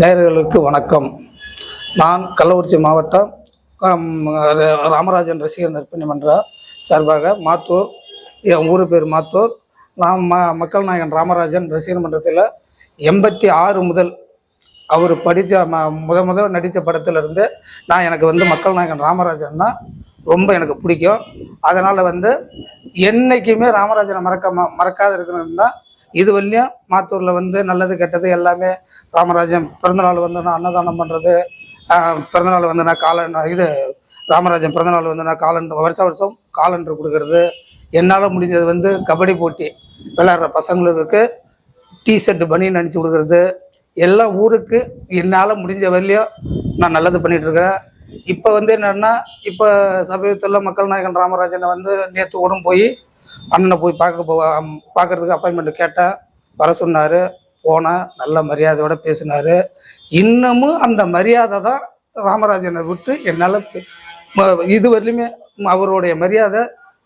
நேர்களுக்கு வணக்கம். நான் கள்ளக்குறிச்சி மாவட்டம் ராமராஜன் ரசிகர் நற்பணி மன்ற சார்பாக மாத்தூர் என் ஊர் பேர் மாத்தூர். நான் ம மக்கள் நாயகன் ராமராஜன் ரசிகர் மன்றத்தில் எண்பத்தி ஆறு முதல் அவர் படித்த ம முத முத நடித்த படத்துலேருந்து நான் எனக்கு வந்து மக்கள் நாயகன் ராமராஜன்னா ரொம்ப எனக்கு பிடிக்கும். அதனால் வந்து என்றைக்குமே ராமராஜனை மறக்க மறக்காத இருக்கணும்னா இது வரலையும் மாத்தூரில் வந்து நல்லது கெட்டது எல்லாமே ராமராஜன் பிறந்தநாள் வந்தோன்னா அன்னதானம் பண்ணுறது பிறந்தநாள் வந்தோன்னா காலன் இது ராமராஜன் பிறந்தநாள் வந்து காலன் காலண்டர் வருஷம் வருஷம் காலண்டர் கொடுக்கறது. என்னால் முடிஞ்சது வந்து கபடி போட்டி விளையாடுற பசங்களுக்கு டிஷர்ட் பனியன் அனுப்பிச்சி கொடுக்கறது. எல்லாம் ஊருக்கு என்னால் முடிஞ்ச வரையிலையும் நான் நல்லது பண்ணிகிட்ருக்கிறேன் இப்போ வந்து என்னென்னா இப்போ சமீபத்தில் மக்கள் நாயகன் ராமராஜனை வந்து நேற்று கூட போய் அண்ணனை போய் பார்க்க போ பார்க்கறதுக்கு அப்பாயின்மெண்ட் கேட்டேன். வர சொன்னார். போனேன் நல்ல மரியாதையோட பேசினார். இன்னமும் அந்த மரியாதை தான் ராமராஜனை விட்டு என்னால் இது வரலையுமே அவருடைய மரியாதை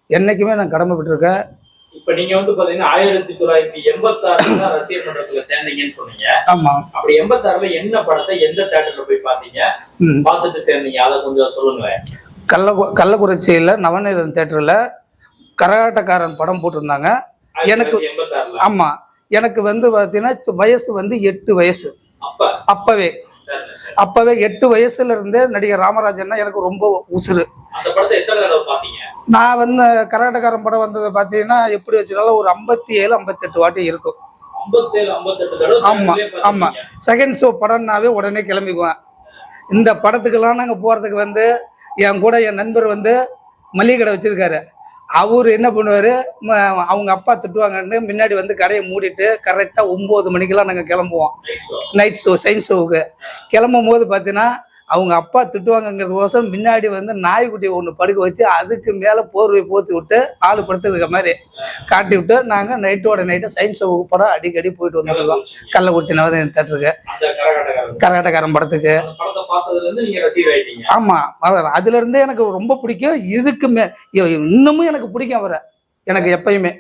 என்னைக்குமே நான் கடமைப்பட்டிருக்கேன். இப்ப நீங்க வந்து பாத்தீங்கன்னா ஆயிரத்தி தொள்ளாயிரத்தி ரசிகர் மன்றத்துல சேர்ந்தீங்கன்னு சொன்னீங்க. அப்படி என்ன படத்தை எந்த தேட்டர்ல போய் பாத்தீங்க ம். பார்த்துட்டு சேர்ந்தீங்க. அதை கொஞ்சம் சொல்லுங்களேன். கள்ள கள்ளக்குறிச்சியில் நவநீதன் தேட்டரில் கரகாட்டக்காரன் படம் போட்டிருந்தாங்க. எனக்கு- ஆமாம் எனக்கு வந்து பார்த்தீங்கன்னா வயசு வந்து எட்டு வயசு. அப்ப? அப்போவே. அப்போவே எட்டு வயசுல இருந்தே நடிகர் ராமராஜன்னா எனக்கு ரொம்ப பாத்தீங்க? நான் வந்து கரகாட்டக்காரன் படம் வந்தது பார்த்தீங்கன்னா எப்படி வச்சுனாலும் ஒரு ஐம்பத்தி ஏழு ஐம்பத்தெட்டு வாட்டி இருக்கும். ஆமா, ஆமா. செகண்ட் ஷோ படம்னாவே உடனே கிளம்பிக்குவேன். இந்த படத்துக்கெல்லாம் நாங்கள் போகிறதுக்கு வந்து என் கூட என் நண்பர் வந்து மளிகை கடை வச்சிருக்காரு. அவர் என்ன பண்ணுவார்? அவங்க அப்பா திட்டுவாங்கன்னு முன்னாடி வந்து கடையை மூடிட்டு கரெக்டாக ஒம்பது மணிக்கெல்லாம் நாங்கள் கிளம்புவோம். நைட் ஷோ சயின்ஸ் ஷோவுக்கு கிளம்பும் போது பார்த்தீங்கன்னா அவங்க அப்பா திட்டுவாங்கங்கிறதுக்கோசரம் முன்னாடி வந்து நாய்க்குட்டி ஒன்று படுக்க வச்சு அதுக்கு மேலே போர்வை போத்தி விட்டு ஆள் படுத்துருக்க மாதிரி காட்டி விட்டு நாங்கள் நைட்டோட நைட்டு சயின்ஸ் படம் அடிக்கடி போயிட்டு வந்துருக்கோம் கள்ளக்குறிச்சி நவதன் தேட்டருக்கு கரகாட்டக்காரன் படத்துக்கு. ஆமாம் அவர். இருந்தே எனக்கு ரொம்ப பிடிக்கும். இதுக்கு மே இன்னமும் எனக்கு பிடிக்கும் அவரை. எனக்கு எப்பயுமே.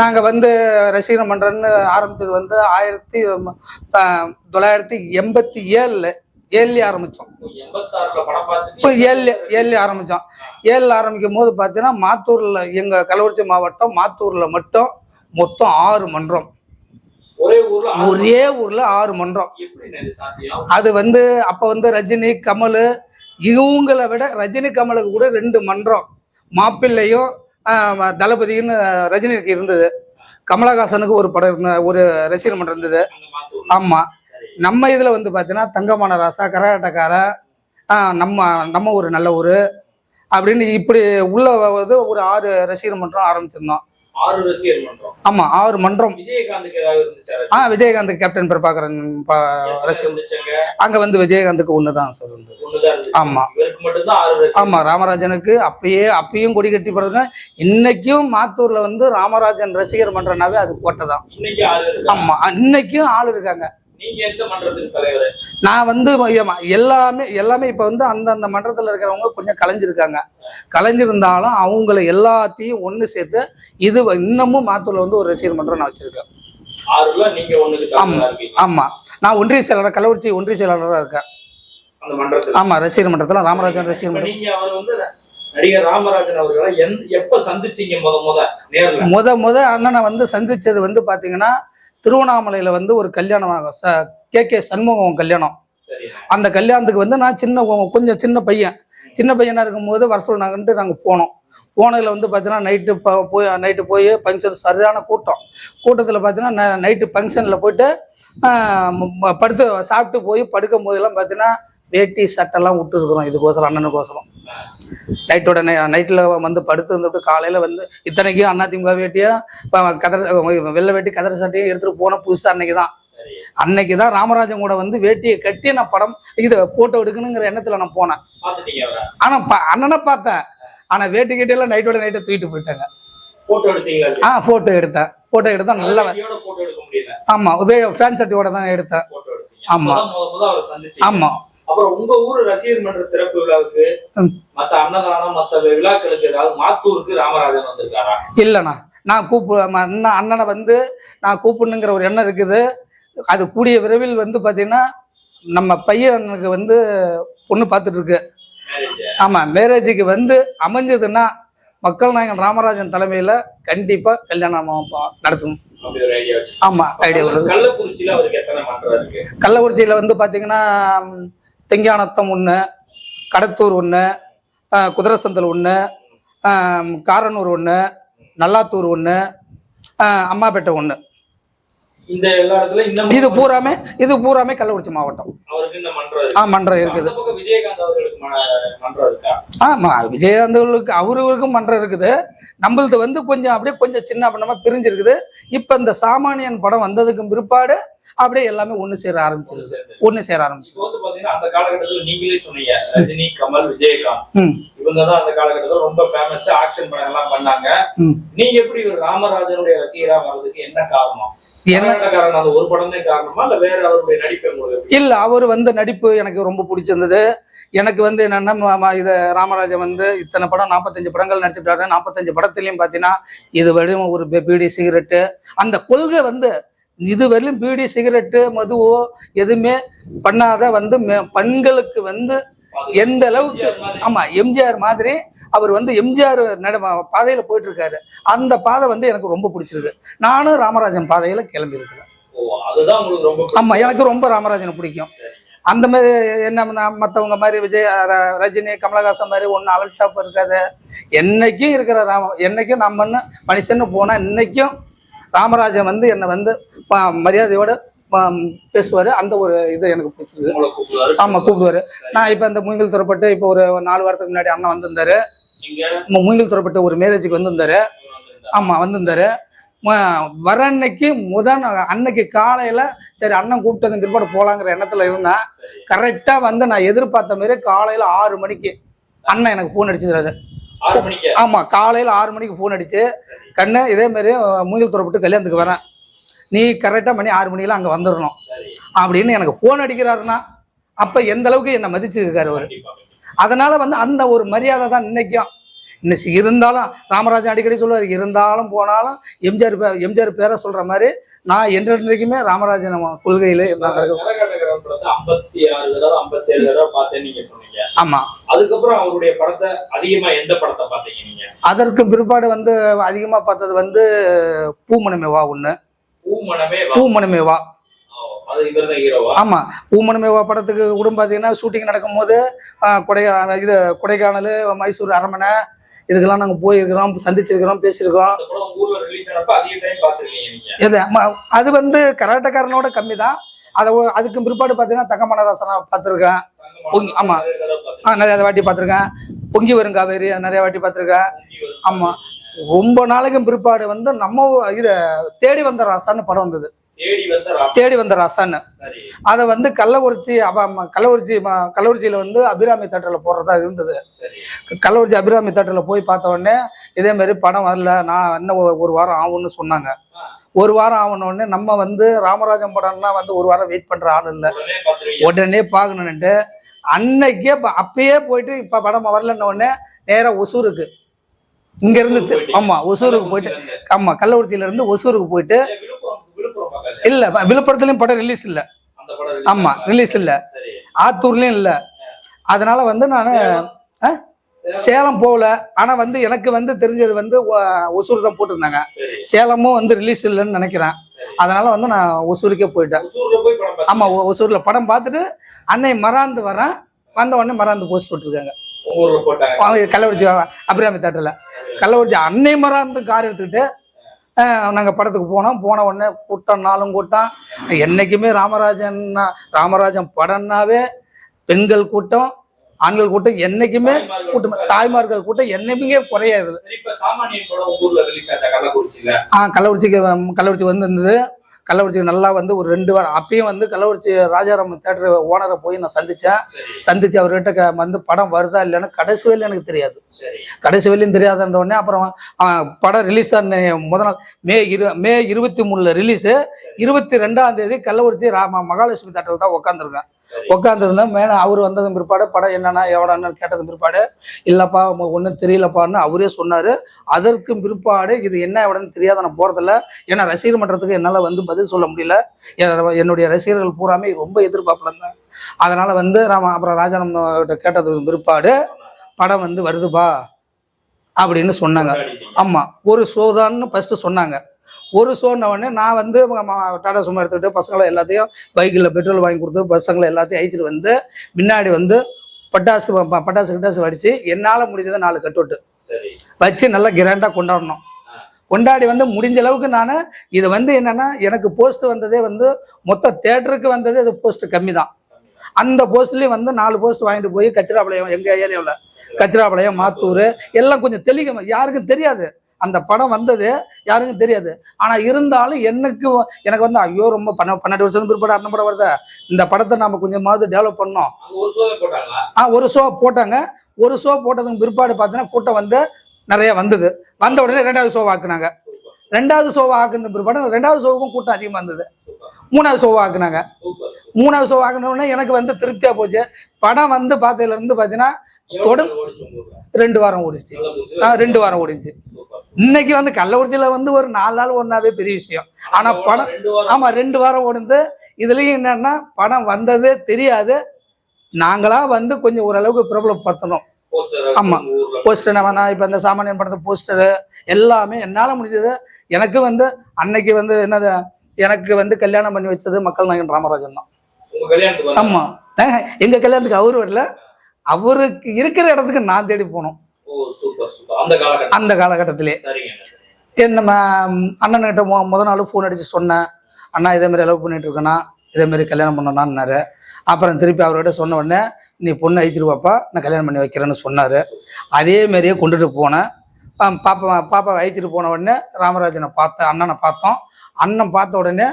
நாங்கள் வந்து ரசிகர் மன்றம்னு ஆரம்பித்தது வந்து ஆயிரத்தி தொள்ளாயிரத்தி எண்பத்தி ஏழில் ஏழுலேயே ஆரம்பித்தோம் இப்போ ஏழு ஏழில் ஆரம்பித்தோம் ஏழில் ஆரம்பிக்கும் போது பார்த்தீங்கன்னா மாத்தூரில் எங்கள் கள்ளக்குறிச்சி மாவட்டம் மாத்தூரில் மட்டும் மொத்தம் ஆறு மன்றம். ஒரே ஊர்ல ஆறு ஒரே ஊரில் ஆறு மன்றம். அது வந்து அப்போ வந்து ரஜினி கமல் இவங்களை விட ரஜினி கமலுக்கு கூட ரெண்டு மன்றம். மாப்பிள்ளையும் தளபதின்னு ரஜினிக்கு இருந்தது. கமலஹாசனுக்கு ஒரு படம் இருந்த ஒரு ரசிகர் மன்றம் இருந்தது. ஆமாம் நம்ம இதில் வந்து பார்த்தீங்கன்னா தங்கமான ராசா கரகாட்டக்காரன் நம்ம நம்ம ஒரு நல்ல ஊர் அப்படின்னு இப்படி உள்ள ஒரு ஆறு ரசிகர் மன்றம் ஆரம்பிச்சிருந்தோம். ஆறு ரசிகர் மன்றம். ஆமாம் ஆறு மன்றம். விஜயகாந்துக்கு ஆ விஜயகாந்த் கேப்டன் பிரபாகரன் ப- ரசிகர். அங்கே வந்து விஜயகாந்துக்கு ஒன்று தான் சார் ஒண்ணுதான் இருந்துச்சு. ஆமா. ஆமா ராமராஜனுக்கு அப்பயே அப்பயும் கொடி கட்டி போடுறது இன்னைக்கும் மாத்தூர்ல வந்து ராமராஜன் ரசிகர் மன்றனாவே அது ஆறு இருக்கு? ஆமா இன்னைக்கும் ஆள் இருக்காங்க. நான் வந்து எல்லாமே எல்லாமே இப்ப வந்து அந்தந்த மன்றத்துல இருக்கிறவங்க கொஞ்சம் கலைஞ்சிருக்காங்க. கலைஞ்சிருந்தாலும் அவங்கள எல்லாத்தையும் ஒண்ணு சேர்த்து இது இன்னமும் மாத்தூர்ல வந்து ஒரு ரசிகர் மன்றம் நான் வச்சிருக்கேன். ஆறுல நீங்க ஒண்ணுக்கு தலைவரா இருக்கீங்க. ஆமா. நான் ஒன்றிய செயலாளர் கள்ளக்குறிச்சி ஒன்றிய செயலாளராக இருக்கேன். அந்த மன்றத்துல. ஆமா ரசிகர் மன்றத்துல ராமராஜன் ரசிகர் மன்றம். நடிகர் ராமராஜன் அவர்களை எந்த எப்ப சந்திச்சீங்க முத முத? நேர்ல. முத முத அண்ணனை வந்து சந்திச்சது வந்து பாத்தீங்கன்னா திருவண்ணாமலையில வந்து ஒரு கல்யாணம் கே. கே. சண்முகம் கல்யாணம். அந்த கல்யாணத்துக்கு வந்து நான் சின்ன கொஞ்சம் சின்ன பையன். சின்ன பையனா இருக்கும்போது வர சொன்னாங்கன்ட்டு நாங்கள் போனோம். போனதில் வந்து பார்த்தீங்கன்னா நைட்டு போய் நைட்டு போய் ஃபங்க்ஷன் சரியான கூட்டம். கூட்டத்தில் பார்த்தீங்கன்னா நைட்டு ஃபங்க்ஷனில் போயிட்டு படுத்து சாப்பிட்டு போய் படுக்கும் போதெல்லாம் பார்த்தீங்கன்னா வேட்டி சட்டெல்லாம் விட்டுருக்குறோம் இதுக்கோசரம் அண்ணனுக்கோசரம். நைட்டோட நைட்டில் வந்து படுத்து இருந்துட்டு காலையில் வந்து இத்தனைக்கும் அதிமுக வேட்டியும் கதற வெள்ளை வேட்டி கதற சட்டையும் எடுத்துகிட்டு போன புதுசு அன்னைக்கு தான் அன்னைக்கு தான் ராமராஜன் கூட வந்து வேட்டியை கட்டி நான் படம் இது போட்டோ எடுக்கணுங்கிற எண்ணத்துல நான் போனேன். பாத்துட்டீங்க அவரை? ஆனா ப- அண்ணனை பார்த்தேன். ஆனா வேட்டி கட்டியெல்லாம் நைட்டோட நைட்டை தூக்கிட்டு போயிட்டாங்க. ஆ போட்டோ எடுத்தேன். போட்டோ எடுத்தா நல்லா வ- போட்டோ எடுக்க முடியல. ஆமா ஃபேன் சட்டியோட தான் எடுத்தேன். போட்டோ எடுத்தீங்க. அப்புறம் உங்க ஊரு ரசிகர் மன்ற திறப்பு விழாவுக்கு. மத்த அன்னதானம் மத்த விழாக்களுக்கு ஏதாவது மாத்தூருக்கு ராமராஜன் வந்திருக்காரா? இல்லைண்ணா. நான் கூப்பு ம- அண்ணன் அண்ணனை வந்து நான் கூப்பிடணுங்கிற ஒரு எண்ணம் இருக்குது. அது கூடிய விரைவில் வந்து பார்த்தீங்கன்னா நம்ம பையனுக்கு வந்து பொண்ணு பார்த்துட்டு இருக்கு மேரேஜ் ஆமாம் மேரேஜுக்கு வந்து அமைஞ்சதுன்னா மக்கள் நாயகன் ராமராஜன் தலைமையில் கண்டிப்பாக கல்யாணம் வச்சு. ஆமாம் ஐடியா கள்ளக்குறிச்சியில வந்து பார்த்தீங்கன்னா தெங்கானத்தம் ஒன்று கடத்தூர் ஒன்று குதிரசந்தல் ஒன்று காரனூர் ஒன்று நல்லாத்தூர் ஒன்று அம்மாப்பேட்டை ஒன்று இந்த எல்லா இடத்துல இந்த இது பூராமே இது பூராமே கள்ளக்குறிச்சி மாவட்டம். ஆ மன்றம் இருக்குது. ஆமாம் விஜயகாந்தவர்களுக்கு அவர்களுக்கும் மன்றம் இருக்குது. நம்மளது வந்து கொஞ்சம் அப்படியே கொஞ்சம் சின்ன பண்ணமாக பிரிஞ்சிருக்குது. இப்போ இந்த சாமானியன் படம் வந்ததுக்கு பிற்பாடு அப்படியே எல்லாமே ஒன்று சேர ஆரம்பிச்சிருது. ஒன்று சேர பாத்தீங்கன்னா அந்த காலகட்டத்துல நீங்களே சொன்னீங்க ரஜினி கமல் விஜயகாந்த். இவங்க தான் அந்த காலகட்டத்துல ரொம்ப ஃபேமஸ் ஆக்ஷன் படம் எல்லாம் பண்ணாங்க. நீங்க எப்படி ஒரு ராமராஜனுடைய ரசிகரா வர்றதுக்கு என்ன காரணம்? இல்ல அவர் வந்து நடிப்பு எனக்கு ரொம்ப பிடிச்சிருந்தது. எனக்கு வந்து என்னென்னா இது ராமராஜன் வந்து இத்தனை படம் நாற்பத்தஞ்சு படங்கள் நடிச்சிட்டாரு நாற்பத்தஞ்சு படத்துலையும் பார்த்தீங்கன்னா இது வரையும் ஒரு பீடி சிகரெட்டு. அந்த கொள்கை வந்து இது வரையிலும் பீடி சிகரெட்டு மதுவோ எதுவுமே பண்ணாத வந்து பெண்களுக்கு வந்து எந்த அளவுக்கு. ஆமா எம்ஜிஆர் மாதிரி அவர் வந்து எம்ஜிஆர் நட பாதையில போயிட்டு இருக்காரு அந்த பாதை வந்து எனக்கு ரொம்ப பிடிச்சிருக்கு நானும் ராமராஜன் பாதையில கிளம்பி இருக்கிறேன். ஆமா எனக்கு ரொம்ப ராமராஜனை பிடிக்கும் அந்த மாதிரி என்ன மற்றவங்க மாதிரி விஜய் ரஜினி கமலஹாசன் மாதிரி ஒன்றும் அலட்டாப் இருக்காது என்னைக்கும் இருக்கிற ராம என்னைக்கும் நம்ம மனுஷன்னு போனால் இன்னைக்கும் ராமராஜன் வந்து என்னை வந்து மரியாதையோட பேசுவார். அந்த ஒரு இது எனக்கு பிடிச்சிருக்கு. உங்களை கூப்பிடுவாரு நான் இப்போ இந்த மூங்கில் துறப்பட்டு இப்போ ஒரு நாலு வாரத்துக்கு முன்னாடி அண்ணன் வந்திருந்தாரு. மூங்கில் துறப்பட்டு ஒரு மேரேஜுக்கு வந்திருந்தாரு. ஆமா வந்திருந்தாரு. வர அன்னைக்கு நாள் அன்னைக்கு காலையில சரி அண்ணன் கூப்பிட்டது பிற்பாடு போலாங்கிற எண்ணத்துல இருந்தேன் சரி. கரெக்டா வந்து நான் எதிர்பார்த்த மாதிரி காலையில ஆறு மணிக்கு அண்ணன் எனக்கு ஃபோன் அடிச்சிருக்காரு ஆறு மணிக்கு? ஆமா காலையில ஆறு மணிக்கு ஃபோன் அடிச்சு கண்ணு இதே மாதிரி அஹ், மூங்கில் துறப்பட்டு கல்யாணத்துக்கு வரேன். நீ கரெக்டா மணி ஆறு மணிக்கெல்லாம் அங்க வந்துடணும் அப்படின்னு எனக்கு ஃபோன் அடிக்கிறாருன்னா அப்ப எந்த அளவுக்கு என்னை மதிச்சிருக்காரு அவரு. அதனால வந்து அந்த ஒரு மரியாதை தான் இன்னைக்கும். இன்னைக்கு இருந்தாலும் ராமராஜன் அடிக்கடி சொல்லுவார் இருந்தாலும் போனாலும் எம்ஜிஆர் பே- எம்ஜிஆர் பேரை சொல்ற மாதிரி நான் என்றைக்குமே ராமராஜன் கொள்கையில நான் இருக்க- கரகாட்டக்காரன் படத்தை 56 தடவை 57 தடவை பார்த்தேன்னு நீங்க சொன்னீங்க ஆமா. அதுக்கப்புறம் அவருடைய படத்தை அதிகமா எந்த படத்தை பார்த்தீங்க நீங்க? அதற்கு பிற்பாடு வந்து அதிகமா பார்த்தது வந்து பூமணமே வா ஒண்ணு. பூமணமே. பூமணமே வா. ஆமா. பூமணமே வா படத்துக்கு கூட பார்த்தீங்கன்னா ஷூட்டிங் நடக்கும்போது ஆஹ், கொடை இது கொடைக்கானல் மைசூர் அரண்மனை இதுக்கெல்லாம் நாங்கள் போயிருக்கிறோம் சந்திச்சிருக்கிறோம் பேசியிருக்கோம் அந்த படம் உங்க ஊர்ல ரிலீஸ் ஆனப்ப அதிக டைம் பார்த்திருக்கீங்க நீங்க. இது ம- அது வந்து கராட்டக்காரனோட கம்மி தான் அதை ஒ- அதுக்கு பிற்பாடு பார்த்தீங்கன்னா தங்கமணராசனை பார்த்துருக்கேன். பொங்கி- ஆமா. நிறைய தடவை ஆ. நிறைய வாட்டி பார்த்துருக்கேன். பொங்கி வரும் காவேரி நிறைய வாட்டி பார்த்துருக்கேன். பொங்கி வரும். ஆமா. ரொம்ப நாளைக்கும் பிற்பாடு வந்து நம்ம இது தேடி வந்த ராசான்னு படம் வந்தது. தேடி வந்த ராசான்னு. அதை வந்து கள்ளக்குறிச்சி கள்ளக்குறிச்சி கள்ளக்குறிச்சியில் வந்து அபிராமி தேட்டரில் போடுறதா இருந்தது. கள்ளக்குறிச்சி அபிராமி தேட்டரில் போய் பார்த்த உடனே இதே மாதிரி படம் வரல நான் இன்னும் ஒரு- வாரம் ஆகும்னு சொன்னாங்க. ஒரு வாரம் ஆகணும் உடனே நம்ம வந்து ராமராஜன் படம்னா வந்து ஒரு வாரம் வெயிட் பண்ற ஆள் இல்லை. உடனே பார்க்கணுன்ட்டு அன்னைக்கே அப்பயே போயிட்டு இப்போ படம் வரலன்ன உடனே நேராக ஒசூருக்கு. இங்க இருந்து தி- ஆமா ஒசூருக்கு போயிட்டு. ஆமா கள்ளக்குறிச்சியில இருந்து ஒசூருக்கு போயிட்டு. இல்ல விழுப்புரத்துலயும் படம் ரிலீஸ் இல்ல. அந்த படம் release ஆமா ஆனதா? ரிலீஸ் இல்ல. ஆத்தூர்லயும் இல்ல. அதனால வந்து நான் சேலம். போகல. ஆனா வந்து எனக்கு வந்து தெரிஞ்சது வந்து ஒசூர் தான் போட்டிருந்தாங்க. சேலமும் வந்து ரிலீஸ் இல்லைன்னு நினைக்கிறேன். அதனால வந்து நான் ஒசூருக்கே போயிட்டேன். ஒசூர்ல போய் படம் பார்த்தீங்க. ஆமா ஒ- ஒசூர்ல படம் பார்த்துட்டு அன்னை மறாந்து வரேன் வந்த உடனே மறாந்து போஸ்ட் போட்டிருக்காங்க. கள்ளக்குறிச்சி அபிராமி தேட்டரில் கள்ளக்குறிச்சி அன்னை மறாந்து கார் எடுத்துக்கிட்டு அஹ், நாங்க படத்துக்கு போனோம். போன உடனே கூட்டம் நாளும் கூட்டம். என்னைக்குமே ராமராஜன் ராமராஜன் படம்னாவே பெண்கள் கூட்டம். ஆண்கள் கூட்டம் என்னைக்குமே தாய்மார்கள் கூட்டம் கூட. தாய்மார்கள் கூட்டம் என்னைக்குமே குறையாது ஆ கள்ளக்குறிச்சிக்கு கள்ளக்குறிச்சி வந்து இருந்தது கள்ளக்குறிச்சிக்கு நல்லா வந்து ஒரு ரெண்டு வாரம் அப்பயும் வந்து கள்ளக்குறிச்சி ராஜாராம் தேட்டர் ஓனரை போய் நான் சந்திச்சேன். சரி. சந்திச்சு அவர்கிட்ட வந்து படம் வருதா இல்லைன்னு கடைசி வரையிலும் எனக்கு தெரியாது. கடைசி வரையிலும் தெரியாதுன்ற உடனே அப்புறம் படம் ரிலீஸ் ஆன முதல் நாள் மே இரு மே இருபத்தி மூணுல ரிலீஸு இருபத்தி ரெண்டாம் தேதி கள்ளக்குறிச்சி ராம மகாலட்சுமி தேட்டரில் தான் உட்காந்துருக்கேன். உட்காந்துருந்தேன் மேலே அவர் வந்ததும் பிற்பாடு படம் என்னன்னா எவ்வளோன்னு கேட்டதும் பிற்பாடு இல்லைப்பா ஒன்றும் தெரியலப்பான்னு அவரே சொன்னார். அதற்கும் பிற்பாடு இது என்ன எவ்வளோன்னு தெரியாத நான் போகிறதில்ல ஏன்னா ரசிகர் மன்றத்துக்கு என்னால் வந்து பதில் சொல்ல முடியல. என்- என்னுடைய ரசிகர்கள் பூராமே ரொம்ப எதிர்பார்ப்புல இருந்தேன் அதனால் வந்து ராம அப்புறம் ராஜானம் கிட்ட கேட்டதுக்கு பிற்பாடு படம் வந்து வருதுப்பா அப்படின்னு சொன்னாங்க. ஆமாம் ஒரு ஷோ தான்னு ஃபஸ்ட்டு சொன்னாங்க. ஒரு உடனே நான் வந்து டாடா சும்மா எடுத்துக்கிட்டு பசங்களை எல்லாத்தையும் பைக்கில் பெட்ரோல் வாங்கி கொடுத்து பசங்களை எல்லாத்தையும் அழிச்சிட்டு வந்து முன்னாடி வந்து பட்டாசு பட்டாசு கிட்டாசு வடித்து என்னால் முடிஞ்சதை நாலு கட்டுவிட்டு வச்சு நல்லா கிராண்டாக கொண்டாடணும். கொண்டாடி வந்து முடிஞ்ச அளவுக்கு நான் இது வந்து என்னன்னா எனக்கு போஸ்ட் வந்ததே வந்து மொத்த தேட்டருக்கு வந்ததே இது போஸ்ட் கம்மி தான். அந்த போஸ்ட்லேயும் வந்து நாலு போஸ்ட் வாங்கிட்டு போய் கச்சிராபாளையம் எங்கள் ஏரியாவில் கச்சிராபாளையம் மாத்தூர் எல்லாம் கொஞ்சம் தெளிக்க யாருக்கும் தெரியாது. அந்த படம் வந்தது யாருக்கும் தெரியாது. ஆனால் இருந்தாலும் எனக்கு எனக்கு வந்து ஐயோ ரொம்ப பன்ன பன்னெண்டு வருஷத்துக்கு பிற்பாடு அந்த படம் வருதா? இந்த படத்தை நம்ம கொஞ்சமாவது டெவலப் பண்ணோம் ஆ ஒரு ஷோ போட்டாங்க. ஒரு ஷோ போட்டதுக்கு பிற்பாடு பார்த்தீங்கன்னா கூட்டம் வந்து நிறைய வந்தது. வந்த உடனே ரெண்டாவது ஷோ ஆக்குனாங்க. ரெண்டாவது ஷோ ஆக்குன பிற்பாடு ரெண்டாவது ஷோவுக்கும் கூட்டம் அதிகமாக இருந்தது மூணாவது ஷோ ஆக்குனாங்க. மூணாவது ஷோ ஆக்குன உடனே எனக்கு வந்து திருப்தியாக போச்சு. படம் வந்து பார்த்ததுல இருந்து பார்த்தீங்கன்னா உங்களுக்கு? ரெண்டு வாரம் ஓடிச்சு. ரெண்டு வாரம் ஓடிச்சு. இன்னைக்கு வந்து கள்ளக்குறிச்சியில் வந்து ஒரு நாலு நாள் ஒன்றாவே பெரிய விஷயம். ஆனா படம் ஆமாம் ரெண்டு வாரம் ஓடுந்து இதுலேயும் என்னன்னா படம் வந்ததே தெரியாது. நாங்களா வந்து கொஞ்சம் ஓரளவுக்கு பிரபலப்படுத்தணும். போஸ்டர் ஆமா. ஊர்ல போஸ்டர் நம்ம நான் இப்போ இந்த சாமானியன் படத்தை போஸ்டரு எல்லாமே என்னால் முடிஞ்சது. எனக்கு வந்து அன்னைக்கு வந்து என்னது எனக்கு வந்து கல்யாணம் பண்ணி வச்சது மக்கள் நாயகன் ராமராஜன் தான். ஆமாம் எங்கள் கல்யாணத்துக்கு அவர் வரல. அவருக்கு இருக்கிற இடத்துக்கு நான் தேடி போனோம். அந்த காலகட்டத்திலே. சரிங்க அண்ணா. என் நம்ம அண்ணன்கிட்ட மொ முத நாள் ஃபோன் அடித்து சொன்னேன். அண்ணா இதே மாதிரி லவ் பண்ணிட்டு இருக்கேண்ணா இதே மாதிரி கல்யாணம் பண்ணணான்னாரு அப்புறம் திருப்பி அவர்கிட்ட சொன்ன உடனே நீ பொண்ணு அழிச்சிருவாப்பா நான் கல்யாணம் பண்ணி வைக்கிறேன்னு சொன்னார். அதே மாதிரியே கொண்டுட்டு போனேன். பாப்பா பாப்பா அழிச்சிட்டு போன உடனே ராமராஜனை பார்த்தேன் அண்ணனை பார்த்தோம். அண்ணன் பார்த்த உடனே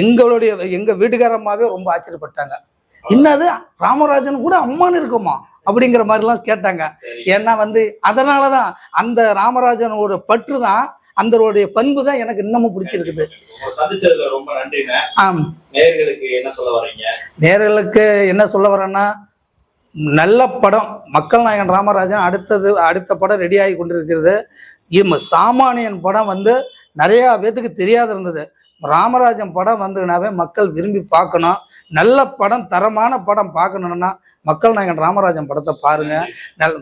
எங்களுடைய எங்கள் வீட்டுக்காரம்மாவே ரொம்ப ஆச்சரியப்பட்டாங்க. என்னது? ராமராஜன் கூட அம்மான்னு இருக்குமா? அப்படிங்கிற மாதிரிலாம் கேட்டாங்க. ஏன்னா வந்து அதனால தான் அந்த ராமராஜனோட பற்று தான் அந்தருடைய பண்பு தான் எனக்கு இன்னமும் பிடிச்சிருக்குது. ஆம். நேயர்களுக்கு என்ன சொல்ல வர்றீங்க நேர்களுக்கு என்ன சொல்ல வரேன்னா நல்ல படம். மக்கள் நாயகன் ராமராஜன் அடுத்தது அடுத்த படம் ரெடி ஆகி கொண்டிருக்கிறது. சாமானியன் படம் வந்து நிறையா பேத்துக்கு தெரியாத இருந்தது. ராமராஜன் படம் வந்துனாவே மக்கள் விரும்பி பார்க்கணும். நல்ல படம் தரமான படம் பார்க்கணுன்னா மக்கள் நாயகன் ராமராஜன் படத்தை பாருங்க. நல்